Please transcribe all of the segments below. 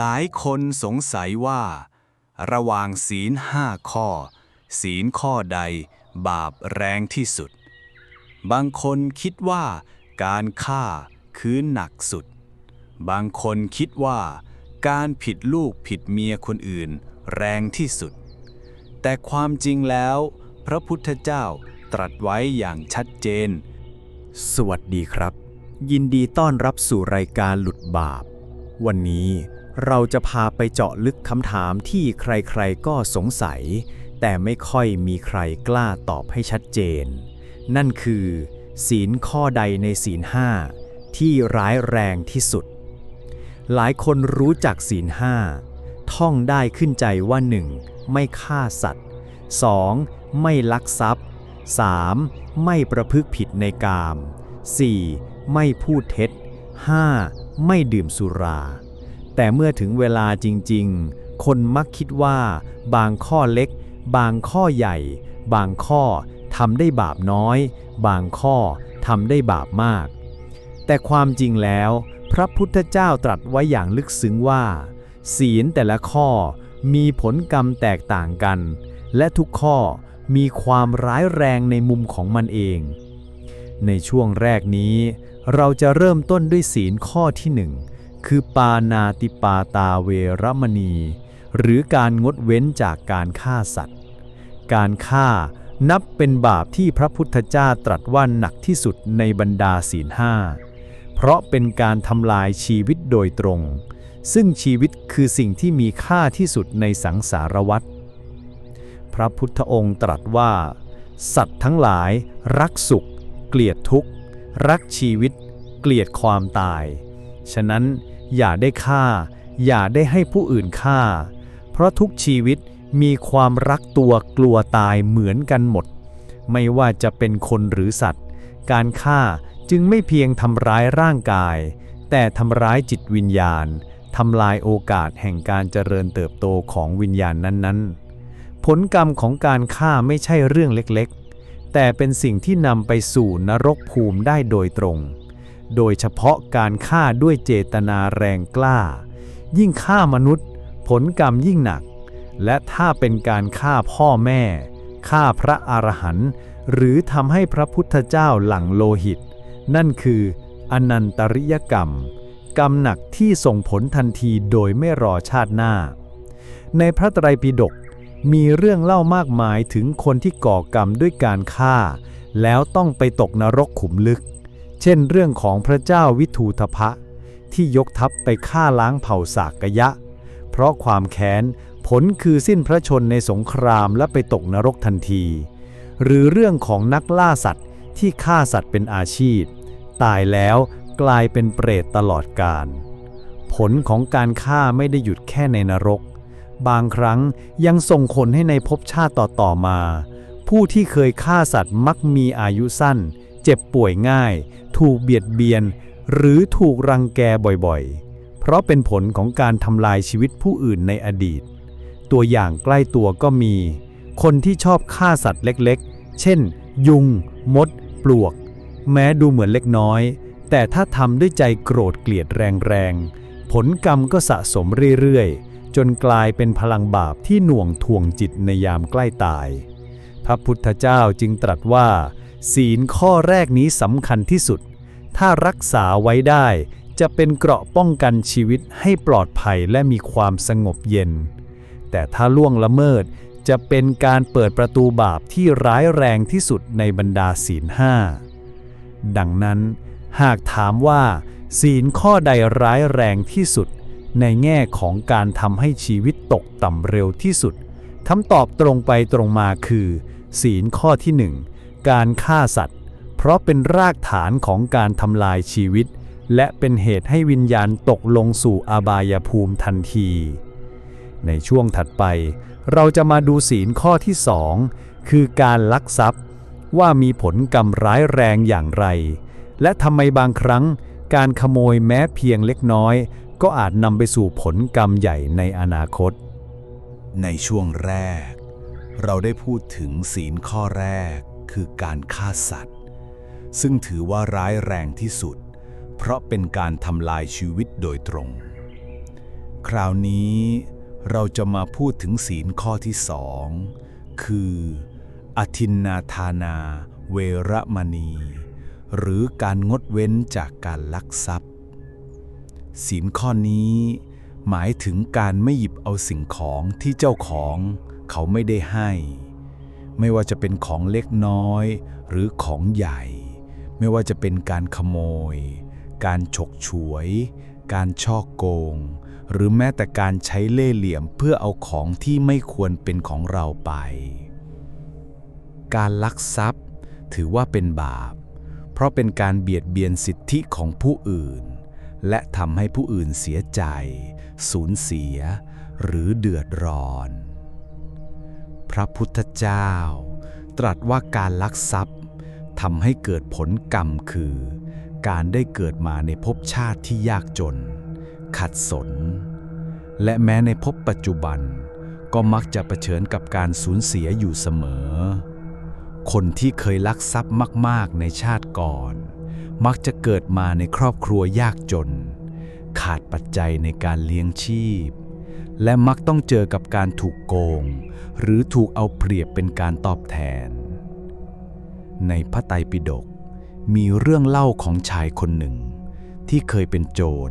หลายคนสงสัยว่า ระหว่างศีลห้าข้อ ศีลข้อใดบาปแรงที่สุด บางคนคิดว่าการฆ่าคือหนักสุด บางคนคิดว่า การผิดลูกผิดเมียคนอื่น แรงที่สุด แต่ความจริงแล้ว พระพุทธเจ้าตรัสไว้อย่างชัดเจน สวัสดีครับ ยินดีต้อนรับสู่รายการหลุดบาป วันนี้ เราจะพาไปเจาะลึกคำถามที่ใครๆก็สงสัย แต่ไม่ค่อยมีใครกล้าตอบให้ชัดเจน นั่นคือ ศีลข้อใดในศีลห้าที่ร้ายแรงที่สุด หลายคนรู้จักศีลห้าท่องได้ขึ้นใจว่า 1. ไม่ฆ่าสัตว์ 2. ไม่ลักทรัพย์ 3. ไม่ประพฤติผิดในกาม 4. ไม่พูดเท็จ 5. ไม่ดื่มสุรา แต่เมื่อถึงเวลาจริงๆ คนมักคิดว่า บางข้อเล็ก บางข้อใหญ่ บางข้อทำได้บาปน้อย บางข้อทำได้บาปมาก แต่ความจริงแล้ว พระพุทธเจ้าตรัสไว้อย่างลึกซึ้งว่า ศีลแต่ละข้อมีผลกรรมแตกต่างกัน และทุกข้อมีความร้ายแรงในมุมของมันเอง ในช่วงแรกนี้ เราจะเริ่มต้นด้วยศีลข้อที่หนึ่ง คือปานาติปาตาเวรมณี หรือการงดเว้นจากการฆ่าสัตว์ การฆ่านับเป็นบาปที่พระพุทธเจ้าตรัสว่าหนักที่สุดในบรรดาศีลห้า เพราะเป็นการทำลายชีวิตโดยตรง ซึ่งชีวิตคือสิ่งที่มีค่าที่สุดในสังสารวัฏพระพุทธองค์ตรัสว่า สัตว์ทั้งหลายรักสุข เกลียดทุกข์ รักชีวิต เกลียดความตาย ฉะนั้น อย่าได้ฆ่า อย่าได้ให้ผู้อื่นฆ่า เพราะทุกชีวิตมีความรักตัวกลัวตายเหมือนกันหมด ไม่ว่าจะเป็นคนหรือสัตว์ การฆ่าจึงไม่เพียงทำร้ายร่างกาย แต่ทำร้ายจิตวิญญาณทำลายโอกาสแห่งการเจริญเติบโตของวิญญาณนั้นๆ ผลกรรมของการฆ่าไม่ใช่เรื่องเล็กๆ แต่เป็นสิ่งที่นำไปสู่นรกภูมิได้โดยตรง โดยเฉพาะการฆ่าด้วยเจตนาแรงกล้า ยิ่งฆ่ามนุษย์ ผลกรรมยิ่งหนัก และถ้าเป็นการฆ่าพ่อแม่ ฆ่าพระอรหันต์หรือทำให้พระพุทธเจ้าหลังโลหิต นั่นคืออนันตริยกรรม กรรมหนักที่ส่งผลทันทีโดยไม่รอชาติหน้า ในพระไตรปิฎกมีเรื่องเล่ามากมายถึงคนที่ก่อกรรมด้วยการฆ่า แล้วต้องไปตกนรกขุมลึก เช่นเรื่องของพระเจ้าวิทูทพะ ที่ยกทัพไปฆ่าล้างเผ่าสากยะ เพราะความแค้นผลคือสิ้นพระชนในสงครามและไปตกนรกทันที หรือเรื่องของนักล่าสัตว์ที่ฆ่าสัตว์เป็นอาชีพ ตายแล้วกลายเป็นเปรตตลอดกาลผลของการฆ่าไม่ได้หยุดแค่ในนรก บางครั้งยังส่งผลให้ในภพชาติต่อๆมา ผู้ที่เคยฆ่าสัตว์มักมีอายุสั้น เจ็บป่วยง่าย ถูกเบียดเบียน หรือถูกรังแกบ่อยๆ เพราะเป็นผลของการทำลายชีวิตผู้อื่นในอดีต ตัวอย่างใกล้ตัวก็มี คนที่ชอบฆ่าสัตว์เล็กๆ เช่น ยุง มด ปลวก แม้ดูเหมือนเล็กน้อย แต่ถ้าทำด้วยใจโกรธเกลียดแรงๆ ผลกรรมก็สะสมเรื่อยๆ จนกลายเป็นพลังบาปที่หน่วงถ่วงจิตในยามใกล้ตาย พระพุทธเจ้าจึงตรัสว่า ศีลข้อแรกนี้สำคัญที่สุด ถ้ารักษาไว้ได้ จะเป็นเกราะป้องกันชีวิตให้ปลอดภัยและมีความสงบเย็น แต่ถ้าล่วงละเมิดจะเป็นการเปิดประตูบาปที่ร้ายแรงที่สุดในบรรดาศีลห้าดังนั้น หากถามว่า ศีลข้อใดร้ายแรงที่สุด ในแง่ของการทำให้ชีวิตตกต่ำเร็วที่สุดคำตอบตรงไปตรงมาคือ ศีลข้อที่หนึ่ง การฆ่าสัตว์ เพราะเป็นรากฐานของการทำลายชีวิต และเป็นเหตุให้วิญญาณตกลงสู่อบายภูมิทันที ในช่วงถัดไป เราจะมาดูศีลข้อที่สองคือการลักทรัพย์ ว่ามีผลกรรมร้ายแรงอย่างไร และทำไมบางครั้ง การขโมยแม้เพียงเล็กน้อย ก็อาจนำไปสู่ผลกรรมใหญ่ในอนาคต ในช่วงแรก เราได้พูดถึงศีลข้อแรก คือการฆ่าสัตว์ ซึ่งถือว่าร้ายแรงที่สุด เพราะเป็นการทำลายชีวิตโดยตรง คราวนี้เราจะมาพูดถึงศีลข้อที่สองคืออทินนาทานาเวระมณี หรือการงดเว้นจากการลักทรัพย์ ศีลข้อนี้หมายถึงการไม่หยิบเอาสิ่งของที่เจ้าของเขาไม่ได้ให้ ไม่ว่าจะเป็นของเล็กน้อย หรือของใหญ่ ไม่ว่าจะเป็นการขโมย การฉกฉวย การช่อโกง หรือแม้แต่การใช้เล่ห์เหลี่ยมเพื่อเอาของที่ไม่ควรเป็นของเราไป การลักทรัพย์ถือว่าเป็นบาป เพราะเป็นการเบียดเบียนสิทธิของผู้อื่น และทำให้ผู้อื่นเสียใจ สูญเสีย หรือเดือดร้อน พระพุทธเจ้า ตรัสว่าการลักทรัพย์ทำให้เกิดผลกรรมคือ การได้เกิดมาในภพชาติที่ยากจน ขัดสน และแม้ในภพปัจจุบัน ก็มักจะะเผชิญกับการสูญเสียอยู่เสมอ คนที่เคยลักทรัพย์มาก ๆ ในชาติก่อน มักจะเกิดมาในครอบครัวยากจน ขาดปัจจัยในการเลี้ยงชีพ และมักต้องเจอกับการถูกโกง หรือถูกเอาเปรียบเป็นการตอบแทน ในพระไตรปิฎกมีเรื่องเล่าของชายคนหนึ่ง ที่เคยเป็นโจร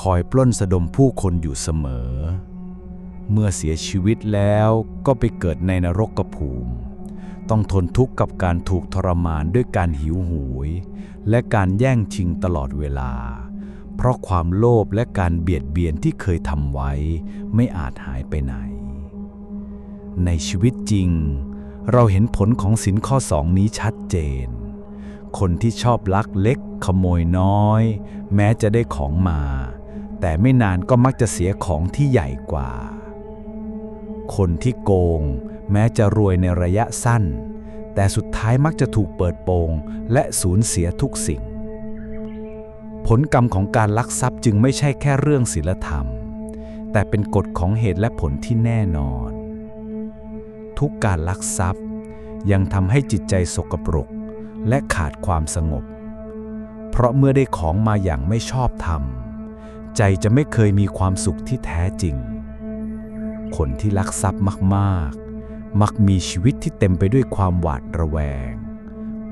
คอยปล้นสะดมผู้คนอยู่เสมอ เมื่อเสียชีวิตแล้วก็ไปเกิดในนรกกระภูมิ ต้องทนทุกข์กับการถูกทรมานด้วยการหิวโหวยและการแย่งชิงตลอดเวลา เพราะความโลภและการเบียดเบียนที่เคยทำไว้ ไม่อาจหายไปไหน ในชีวิตจริง เราเห็นผลของสินข้อสองนี้ชัดเจน คนที่ชอบลักเล็กขโมยน้อย แม้จะได้ของมา แต่ไม่นานก็มักจะเสียของที่ใหญ่กว่า คนที่โกง แม้จะรวยในระยะสั้น แต่สุดท้ายมักจะถูกเปิดโปงและสูญเสียทุกสิ่ง ลกรรมของการลักทรัพย์จึงไม่ใช่แค่เรื่องศีลธรรม แต่เป็นกฎของเหตุและผลที่แน่นอน ทุกการลักทรัพย์ ยังทำให้จิตใจสกปรกและขาดความสงบ เพราะเมื่อได้ของมาอย่างไม่ชอบธรรม ใจจะไม่เคยมีความสุขที่แท้จริง คนที่ลักทรัพย์มากๆ มักมีชีวิตที่เต็มไปด้วยความหวาดระแวง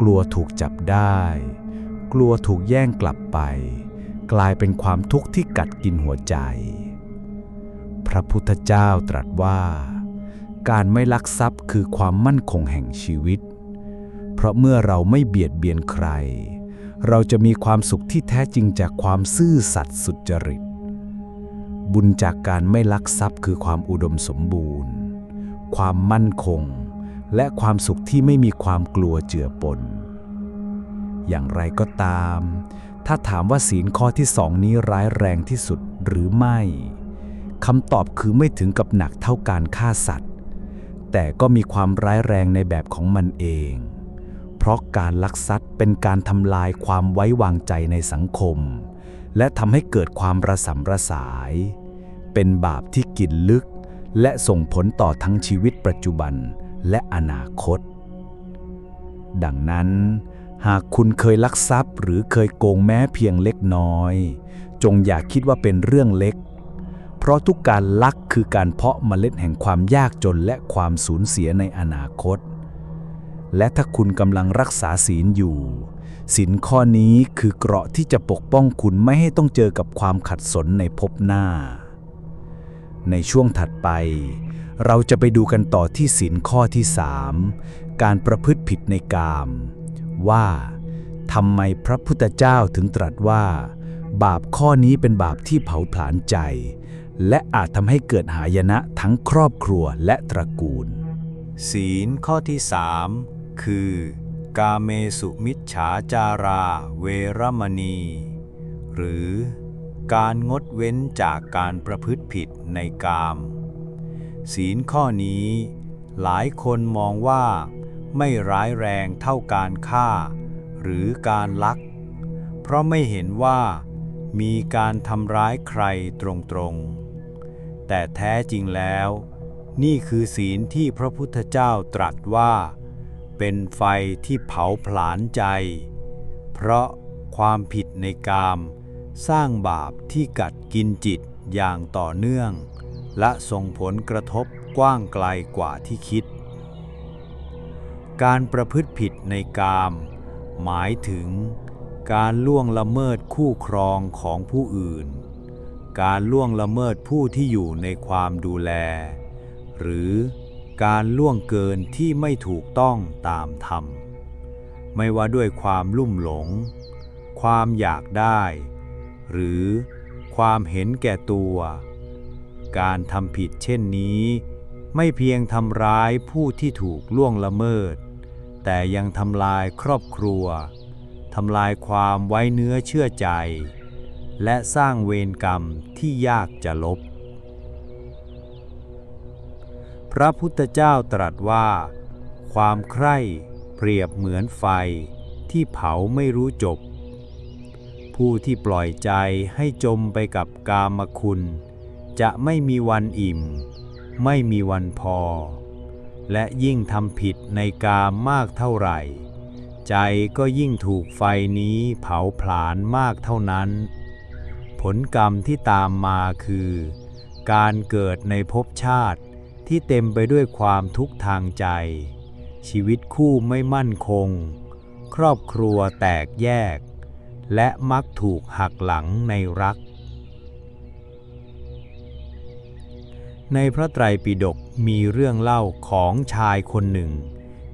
กลัวถูกจับได้ กลัวถูกแย่งกลับไป กลายเป็นความทุกข์ที่กัดกินหัวใจ พระพุทธเจ้าตรัสว่า การไม่ลักทรัพย์คือความมั่นคงแห่งชีวิต เพราะเมื่อเราไม่เบียดเบียนใคร เราจะมีความสุขที่แท้จริงจากความซื่อสัตย์สุจริต บุญจากการไม่ลักทรัพย์คือความอุดมสมบูรณ์ ความมั่นคง และความสุขที่ไม่มีความกลัวเจือปน อย่างไรก็ตาม ถ้าถามว่าศีลข้อที่สองนี้ร้ายแรงที่สุดหรือไม่คำตอบคือไม่ถึงกับหนักเท่าการฆ่าสัตว์ แต่ก็มีความร้ายแรงในแบบของมันเอง เพราะการลักทรัพย์เป็นการทำลายความไว้วางใจในสังคม และทำให้เกิดความระสำระสาย เป็นบาปที่กินลึก และส่งผลต่อทั้งชีวิตปัจจุบันและอนาคต ดังนั้น หากคุณเคยลักทรัพย์ หรือเคยโกงแม้เพียงเล็กน้อย จงอย่าคิดว่าเป็นเรื่องเล็ก เพราะทุกการลักคือการเพาะเมล็ดแห่งความยากจนและความสูญเสียในอนาคต และถ้าคุณกำลังรักษาศีลอยู่ศีลข้อนี้คือเกราะที่จะปกป้องคุณไม่ให้ต้องเจอกับความขัดสนในภพหน้า ในช่วงถัดไป เราจะไปดูกันต่อที่ศีลข้อที่ 3 การประพฤติผิดในกาม ว่าทำไมพระพุทธเจ้าถึงตรัสว่า บาปข้อนี้เป็นบาปที่เผาผลาญใจ และอาจทำให้เกิดหายนะทั้งครอบครัวและตระกูล ศีลข้อที่สามคือ กาเมสุมิจฉาจาราเวรมณี หรือ การงดเว้นจากการประพฤติผิดในกาม ศีลข้อนี้หลายคนมองว่า ไม่ร้ายแรงเท่าการฆ่า หรือการลัก เพราะไม่เห็นว่ามีการทำร้ายใครตรงๆ แต่แท้จริงแล้ว นี่คือศีลที่พระพุทธเจ้าตรัสว่า เป็นไฟที่เผาผลาญใจ เพราะความผิดในกาม สร้างบาปที่กัดกินจิตอย่างต่อเนื่อง และส่งผลกระทบกว้างไกลกว่าที่คิด การประพฤติผิดในกาม หมายถึง การล่วงละเมิดคู่ครองของผู้อื่น การล่วงละเมิดผู้ที่อยู่ในความดูแล หรือการล่วงเกินที่ไม่ถูกต้องตามธรรม ไม่ว่าด้วยความลุ่มหลง ความอยากได้ หรือความเห็นแก่ตัว การทำผิดเช่นนี้ ไม่เพียงทำร้ายผู้ที่ถูกล่วงละเมิด แต่ยังทำลายครอบครัวทำลายความไว้เนื้อเชื่อใจ และสร้างเวรกรรมที่ยากจะลบ พระพุทธเจ้าตรัสว่า ความใคร่เปรียบเหมือนไฟที่เผาไม่รู้จบ ผู้ที่ปล่อยใจให้จมไปกับกามคุณ จะไม่มีวันอิ่ม ไม่มีวันพอ และยิ่งทำผิดในกามมากเท่าไหร่ ใจก็ยิ่งถูกไฟนี้เผาผลาญมากเท่านั้น ผลกรรมที่ตามมาคือ การเกิดในภพชาติที่เต็มไปด้วยความทุกข์ทางใจ ชีวิตคู่ไม่มั่นคง ครอบครัวแตกแยก และมักถูกหักหลังในรัก ในพระไตรปิฎก มีเรื่องเล่าของชายคนหนึ่ง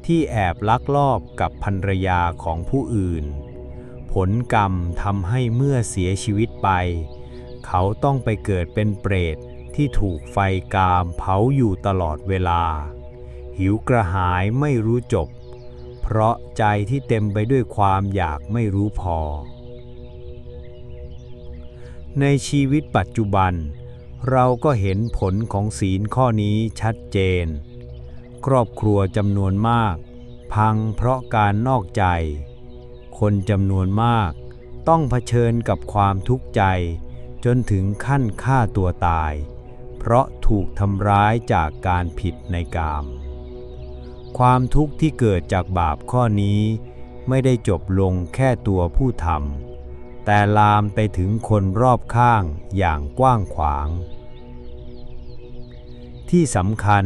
ที่แอบลักลอบกับภรรยาของผู้อื่น ผลกรรมทำให้เมื่อเสียชีวิตไป เขาต้องไปเกิดเป็นเปรตที่ถูกไฟกามเผาอยู่ตลอดเวลา หิวกระหายไม่รู้จบ เพราะใจที่เต็มไปด้วยความอยากไม่รู้พอ ในชีวิตปัจจุบัน เราก็เห็นผลของศีลข้อนี้ชัดเจน ครอบครัวจำนวนมาก พังเพราะการนอกใจ คนจำนวนมาก ต้องเผชิญกับความทุกข์ใจ จนถึงขั้นฆ่าตัวตาย เพราะถูกทำร้ายจากการผิดในกาม ความทุกข์ที่เกิดจากบาปข้อนี้ ไม่ได้จบลงแค่ตัวผู้ทำแต่ลามไปถึงคนรอบข้างอย่างกว้างขวาง ที่สำคัญ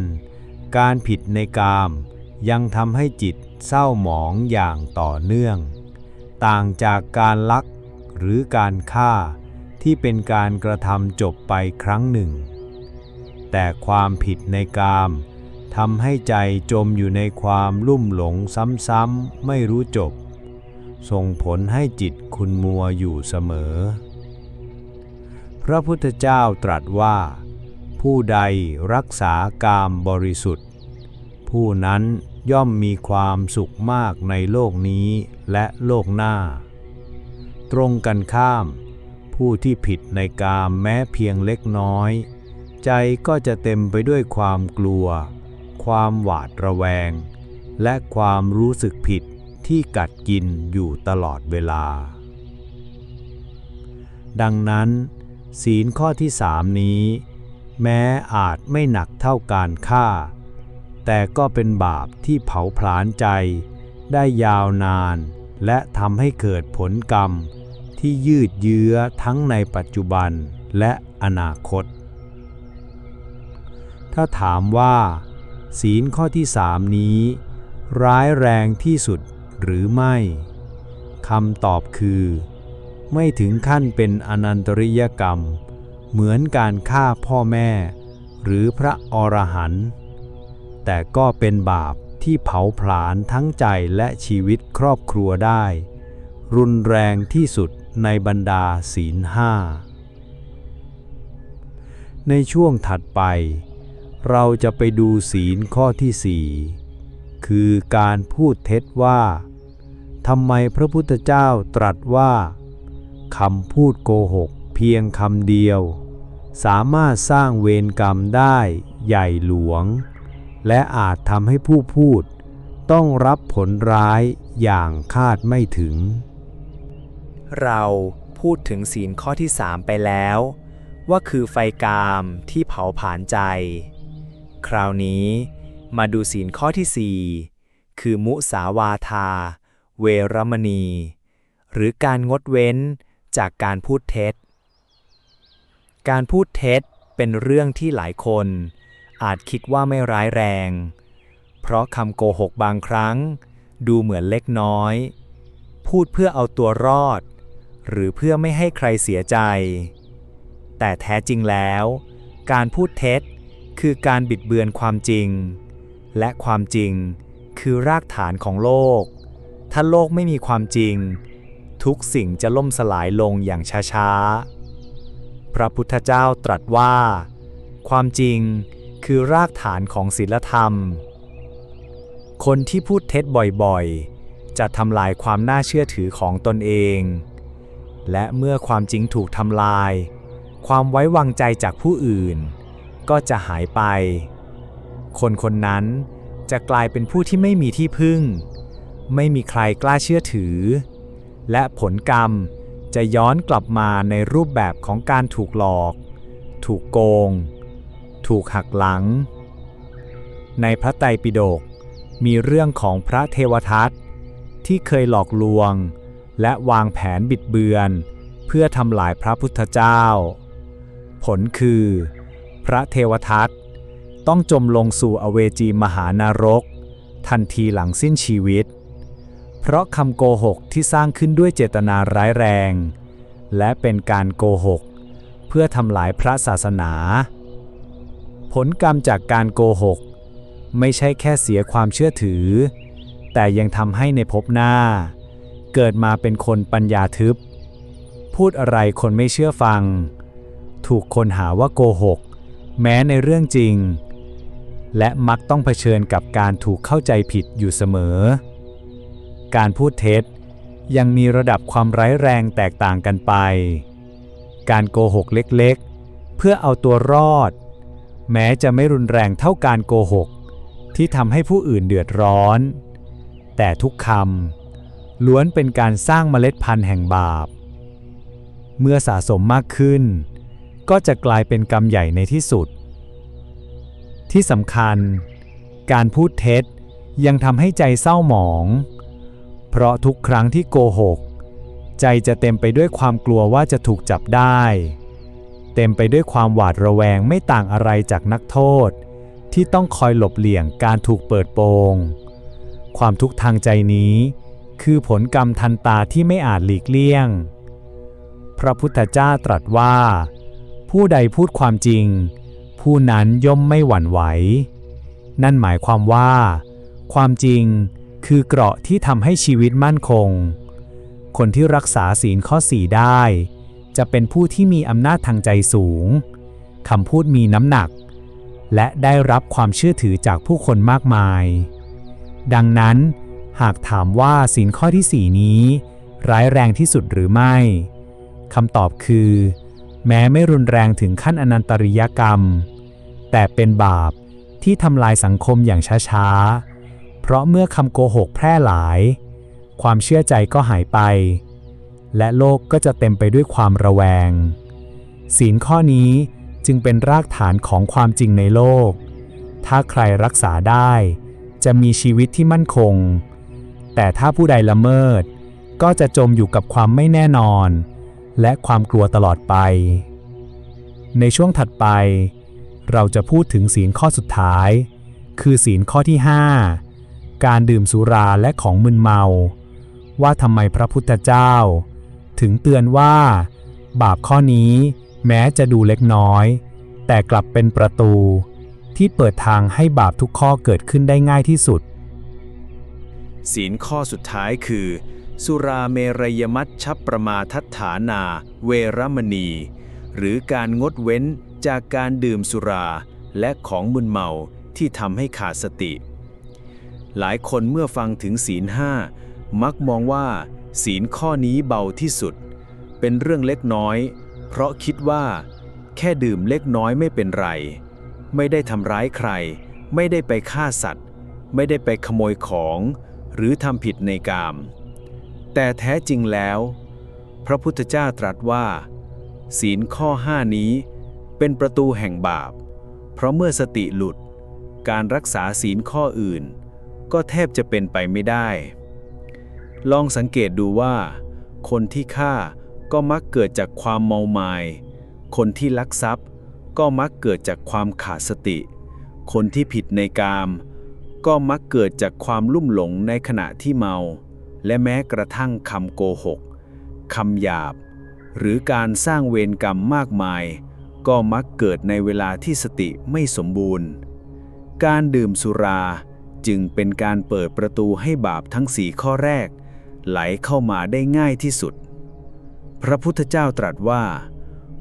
การผิดในกามยังทำให้จิตเศร้าหมองอย่างต่อเนื่อง ต่างจากการลักหรือการฆ่าที่เป็นการกระทำจบไปครั้งหนึ่ง แต่ความผิดในกามทำให้ใจจมอยู่ในความลุ่มหลงซ้ำๆไม่รู้จบ ส่งผลให้จิตคุณมัวอยู่เสมอ พระพุทธเจ้าตรัสว่า ผู้ใดรักษากามบริสุทธิ์ ผู้นั้นย่อมมีความสุขมากในโลกนี้และโลกหน้า ตรงกันข้าม ผู้ที่ผิดในกามแม้เพียงเล็กน้อย ใจก็จะเต็มไปด้วยความกลัว ความหวาดระแวง และความรู้สึกผิดที่กัดกินอยู่ตลอดเวลา ดังนั้น ศีลข้อที่สามนี้ แม้อาจไม่หนักเท่าการฆ่า แต่ก็เป็นบาปที่เผาผลาญใจ ได้ยาวนาน และทำให้เกิดผลกรรม ที่ยืดเยื้อทั้งในปัจจุบันและอนาคต ถ้าถามว่า ศีลข้อที่สามนี้ ร้ายแรงที่สุดหรือไม่คำตอบคือ ไม่ถึงขั้นเป็นอนันตริยกรรม เหมือนการฆ่าพ่อแม่ หรือพระอรหันต์แต่ก็เป็นบาปที่เผาผลาญทั้งใจและชีวิตครอบครัวได้ รุนแรงที่สุดในบรรดาศีลห้า ในช่วงถัดไป เราจะไปดูศีลข้อที่สี่คือการพูดเท็จว่าทำไมพระพุทธเจ้าตรัสว่าคำพูดโกหกเพียงคำเดียว สามารถสร้างเวรกรรมได้ใหญ่หลวง และอาจทำให้ผู้พูด ต้องรับผลร้ายอย่างคาดไม่ถึง เราพูดถึงศีลข้อที่3ไปแล้ว ว่าคือไฟกามที่เผาผลาญใจ คราวนี้มาดูศีลข้อที่4คือมุสาวาทา เวรมณี หรือการงดเว้นจากการพูดเท็จ การพูดเท็จเป็นเรื่องที่หลายคน อาจคิดว่าไม่ร้ายแรง เพราะคำโกหกบางครั้ง ดูเหมือนเล็กน้อย พูดเพื่อเอาตัวรอด หรือเพื่อไม่ให้ใครเสียใจ แต่แท้จริงแล้ว การพูดเท็จคือการบิดเบือนความจริง และความจริงคือรากฐานของโลก ถ้าโลกไม่มีความจริง ทุกสิ่งจะล่มสลายลงอย่างช้าๆ พระพุทธเจ้าตรัสว่า ความจริงคือรากฐานของศีลธรรม คนที่พูดเท็จบ่อยๆ จะทำลายความน่าเชื่อถือของตนเอง และเมื่อความจริงถูกทำลาย ความไว้วางใจจากผู้อื่น ก็จะหายไป คนคนนั้นจะกลายเป็นผู้ที่ไม่มีที่พึ่ง ไม่มีใครกล้าเชื่อถือ และผลกรรม จะย้อนกลับมาในรูปแบบของการถูกหลอก ถูกโกง ถูกหักหลัง ในพระไตรปิฎกมีเรื่องของพระเทวทัตที่เคยหลอกลวง และวางแผนบิดเบือน เพื่อทำลายพระพุทธเจ้า ผลคือ พระเทวทัตต้องจมลงสู่อเวจีมหานรก ทันทีหลังสิ้นชีวิต เพราะคำโกหกที่สร้างขึ้นด้วยเจตนาร้ายแรง และเป็นการโกหก เพื่อทำลายพระศาสนา ผลกรรมจากการโกหก ไม่ใช่แค่เสียความเชื่อถือ แต่ยังทำให้ในภพหน้า เกิดมาเป็นคนปัญญาทึบ พูดอะไรคนไม่เชื่อฟัง ถูกคนหาว่าโกหก แม้ในเรื่องจริง และมักต้องเผชิญกับการถูกเข้าใจผิดอยู่เสมอ การพูดเท็จ ยังมีระดับความร้ายแรงแตกต่างกันไป การโกหกเล็กๆ เพื่อเอาตัวรอด แม้จะไม่รุนแรงเท่าการโกหก ที่ทำให้ผู้อื่นเดือดร้อน แต่ทุกคำล้วนเป็นการสร้างเมล็ดพันธุ์แห่งบาป เมื่อสะสมมากขึ้น ก็จะกลายเป็นกรรมใหญ่ในที่สุด ที่สำคัญ การพูดเท็จยังทำให้ใจเศร้าหมอง เพราะทุกครั้งที่โกหก ใจจะเต็มไปด้วยความกลัวว่าจะถูกจับได้ เต็มไปด้วยความหวาดระแวงไม่ต่างอะไรจากนักโทษ ที่ต้องคอยหลบเลี่ยงการถูกเปิดโปง ความทุกข์ทางใจนี้ คือผลกรรมทันตาที่ไม่อาจหลีกเลี่ยง พระพุทธเจ้าตรัสว่า ผู้ใดพูดความจริง ผู้นั้นย่อมไม่หวั่นไหว นั่นหมายความว่า ความจริง คือเกราะที่ทำให้ชีวิตมั่นคง คนที่รักษาศีลข้อสี่ได้ จะเป็นผู้ที่มีอำนาจทางใจสูงคำพูดมีน้ำหนัก และได้รับความเชื่อถือจากผู้คนมากมาย ดังนั้น หากถามว่าศีลข้อที่สี่นี้ ร้ายแรงที่สุดหรือไม่คำตอบคือ แม้ไม่รุนแรงถึงขั้นอนันตริยกรรม แต่เป็นบาปที่ทำลายสังคมอย่างช้าๆ ราะเมื่อคำโกหกแพร่หลาย ความเชื่อใจก็หายไป และโลกก็จะเต็มไปด้วยความระแวง ศีลข้อนี้จึงเป็นรากฐานของความจริงในโลก ถ้าใครรักษาได้ จะมีชีวิตที่มั่นคง แต่ถ้าผู้ใดละเมิด ก็จะจมอยู่กับความไม่แน่นอน และความกลัวตลอดไป ในช่วงถัดไป เราจะพูดถึงศีลข้อสุดท้าย คือศีลข้อที่ 5 การดื่มสุราและของมึนเมา ว่าทำไมพระพุทธเจ้า ถึงเตือนว่า บาปข้อนี้แม้จะดูเล็กน้อย แต่กลับเป็นประตู ที่เปิดทางให้บาปทุกข้อเกิดขึ้นได้ง่ายที่สุด ศีลข้อสุดท้ายคือ สุราเมรยมัชชประมาทัฏฐานา เวรมณี หรือการงดเว้นจากการดื่มสุราและของมึนเมาที่ทำให้ขาดสติ หลายคนเมื่อฟังถึงศีลห้ามักมองว่า ศีลข้อนี้เบาที่สุด เป็นเรื่องเล็กน้อย เพราะคิดว่า แค่ดื่มเล็กน้อยไม่เป็นไร ไม่ได้ทำร้ายใคร ไม่ได้ไปฆ่าสัตว์ ไม่ได้ไปขโมยของ หรือทำผิดในกาม แต่แท้จริงแล้ว พระพุทธเจ้าตรัสว่า ศีลข้อห้านี้เป็นประตูแห่งบาป เพราะเมื่อสติหลุด การรักษาศีลข้ออื่น ก็แทบจะเป็นไปไม่ได้ ลองสังเกตดูว่า คนที่ฆ่าก็มักเกิดจากความเมาไมายคนที่ลักทรัพย์ ก็มักเกิดจากความขาดสติ คนที่ผิดในกาม ก็มักเกิดจากความลุ่มหลงในขณะที่เมา และแม้กระทั่งคำโกหกคำหยาบ หรือการสร้างเวรกรรมมากมาย ก็มักเกิดในเวลาที่สติไม่สมบูรณ์ การดื่มสุรา จึงเป็นการเปิดประตูให้บาปทั้งสี่ข้อแรก ไหลเข้ามาได้ง่ายที่สุด พระพุทธเจ้าตรัสว่า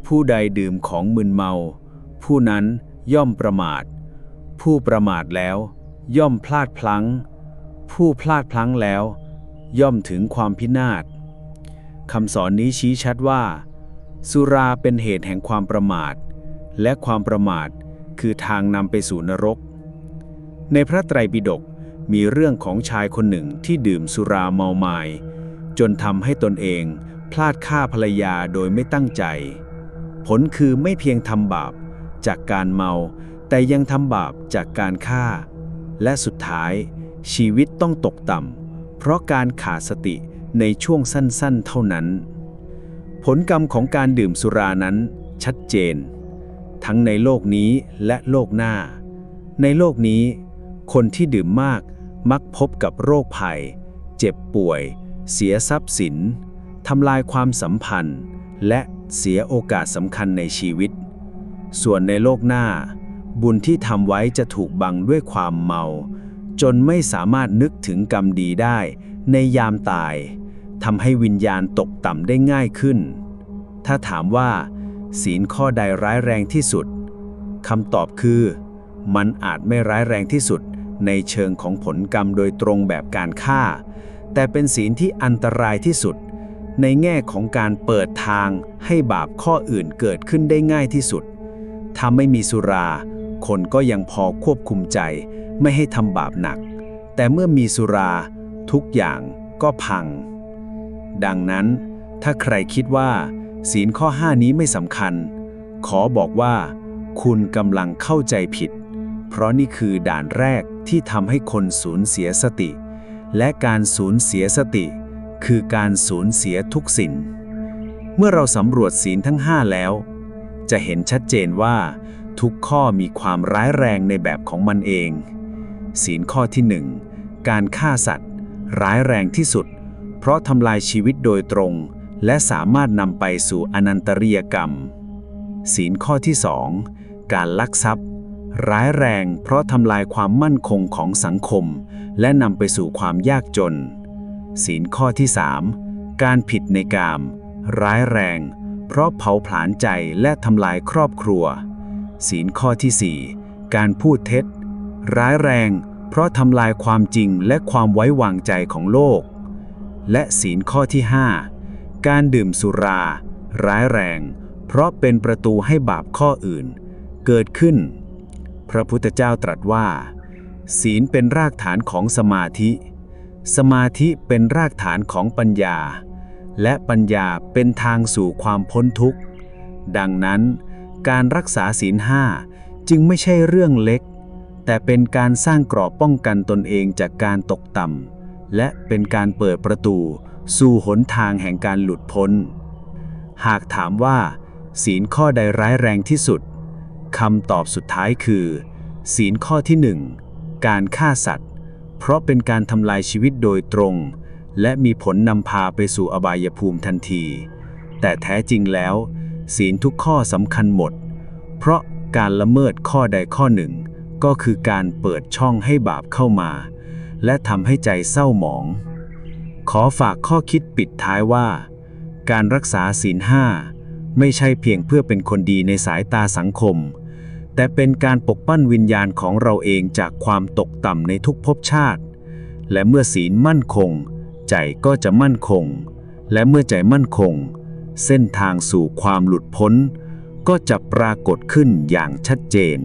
ผู้ใดดื่มของมึนเมา ผู้นั้นย่อมประมาท ผู้ประมาทแล้ว ย่อมพลาดพลั้ง ผู้พลาดพลั้งแล้ว ย่อมถึงความพินาศคำสอนนี้ชี้ชัดว่า สุราเป็นเหตุแห่งความประมาท และความประมาทคือทางนำไปสู่นรก ในพระไตรปิฎกมีเรื่องของชายคนหนึ่งที่ดื่มสุราเมาไมายจนทำให้ตนเองพลาดฆ่าภรรยาโดยไม่ตั้งใจ ผลคือไม่เพียงทำบาปจากการเมา แต่ยังทำบาปจากการฆ่า และสุดท้ายชีวิตต้องตกต่ำเพราะการขาดสติในช่วงสั้นๆ เท่านั้น ผลกรรมของการดื่มสุรานั้นชัดเจน ทั้งในโลกนี้และโลกหน้า ในโลกนี้ คนที่ดื่มมากมักพบกับโรคภัย เจ็บป่วย เสียทรัพย์สินทำลายความสัมพันธ์ และเสียโอกาสสำคัญในชีวิต ส่วนในโลกหน้า บุญที่ทำไว้จะถูกบังด้วยความเมา จนไม่สามารถนึกถึงกรรมดีได้ในยามตายทำให้วิญญาณตกต่ำได้ง่ายขึ้น ถ้าถามว่า ศีลข้อใดร้ายแรงที่สุดคำตอบคือ มันอาจไม่ร้ายแรงที่สุด ในเชิงของผลกรรมโดยตรงแบบการฆ่า แต่เป็นศีลที่อันตรายที่สุด ในแง่ของการเปิดทางให้บาปข้ออื่นเกิดขึ้นได้ง่ายที่สุด ถ้าไม่มีสุรา คนก็ยังพอควบคุมใจ ไม่ให้ทำบาปหนัก แต่เมื่อมีสุราทุกอย่างก็พัง ดังนั้น ถ้าใครคิดว่า ศีลข้อ 5 นี้ไม่สำคัญ ขอบอกว่า คุณกำลังเข้าใจผิด เพราะนี่คือด่านแรกที่ทำให้คนสูญเสียสติ และการสูญเสียสติ คือการสูญเสียทุกสิ่งเมื่อเราสำรวจศีลทั้ง 5 แล้ว จะเห็นชัดเจนว่า ทุกข้อมีความร้ายแรงในแบบของมันเอง ศีลข้อที่ 1 การฆ่าสัตว์ ร้ายแรงที่สุด เพราะทำลายชีวิตโดยตรง และสามารถนำไปสู่อนันตริยกรรม ศีลข้อที่ 2 การลักทรัพย์ ร้ายแรงเพราะทำลายความมั่นคงของสังคม และนำไปสู่ความยากจน ศีลข้อที่ 3 การผิดในกาม ร้ายแรง เพราะเผาผลาญใจและทำลายครอบครัว ศีลข้อที่ 4 การพูดเท็จ ร้ายแรง เพราะทำลายความจริงและความไว้วางใจของโลก และศีลข้อที่ 5 การดื่มสุรา ร้ายแรง เพราะเป็นประตูให้บาปข้ออื่น เกิดขึ้น พระพุทธเจ้าตรัสว่า ศีลเป็นรากฐานของสมาธิ สมาธิเป็นรากฐานของปัญญา และปัญญาเป็นทางสู่ความพ้นทุกข์ ดังนั้น การรักษาศีลห้าจึงไม่ใช่เรื่องเล็ก แต่เป็นการสร้างกรอบป้องกันตนเองจากการตกต่ำและเป็นการเปิดประตู สู่หนทางแห่งการหลุดพ้น หากถามว่า ศีลข้อใดร้ายแรงที่สุด คำตอบสุดท้ายคือ ศีลข้อที่หนึ่งการฆ่าสัตว์ เพราะเป็นการทำลายชีวิตโดยตรง และมีผลนำพาไปสู่อบายภูมิทันที แต่แท้จริงแล้ว ศีลทุกข้อสำคัญหมด เพราะการละเมิดข้อใดข้อหนึ่ง ก็คือการเปิดช่องให้บาปเข้ามา และทำให้ใจเศร้าหมอง ขอฝากข้อคิดปิดท้ายว่า การรักษาศีลห้าไม่ใช่เพียงเพื่อเป็นคนดีในสายตาสังคม แต่เป็นการปกปั้นวิญญาณของเราเองจากความตกต่ำในทุกภพชาติ และเมื่อศีลมั่นคง ใจก็จะมั่นคง และเมื่อใจมั่นคง เส้นทางสู่ความหลุดพ้น ก็จะปรากฏขึ้นอย่างชัดเจน